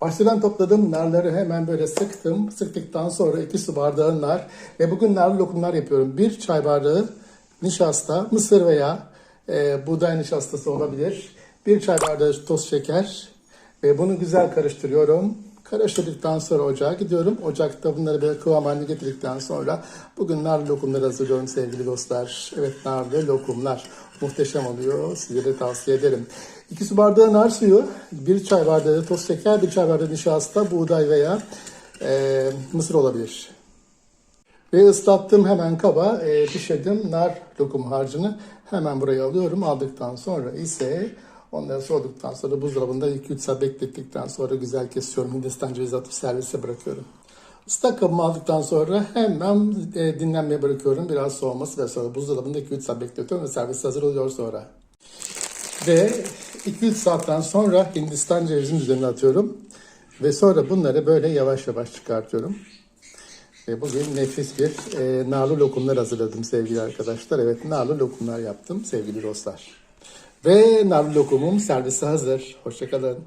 Bahçeden topladığım narları hemen böyle sıktım. Sıktıktan sonra 2 su bardağı nar ve bugün narlı lokumlar yapıyorum. 1 çay bardağı nişasta, mısır veya e, buğday nişastası olabilir. 1 çay bardağı toz şeker ve bunu güzel karıştırıyorum. Karıştırdıktan sonra ocağa gidiyorum. Ocakta bunları böyle kıvam haline getirdikten sonra bugün narlı lokumları hazırlıyorum sevgili dostlar. Evet narlı lokumlar muhteşem oluyor. Size de tavsiye ederim. 2 su bardağı nar suyu, 1 çay bardağı toz şeker, 1 çay bardağı nişasta, buğday veya e, mısır olabilir. Ve ıslattığım hemen kaba e, pişirdim nar lokum harcını hemen buraya alıyorum. Aldıktan sonra ise onları soğuduktan sonra buzdolabında 2-3 saat beklettikten sonra güzel kesiyorum. Hindistan cevizi atıp servise bırakıyorum. Islak kabımı aldıktan sonra hemen e, dinlenmeye bırakıyorum. Biraz soğuması ve sonra buzdolabında 2-3 saat bekletiyorum ve servis hazır oluyor sonra. Ve 2-3 saatten sonra Hindistan cevizinin üzerine atıyorum. Ve sonra bunları böyle yavaş yavaş çıkartıyorum. Ve bugün nefis bir e, narlı lokumlar hazırladım sevgili arkadaşlar. Evet narlı lokumlar yaptım sevgili dostlar. Ve narlı lokumum servise hazır. Hoşçakalın.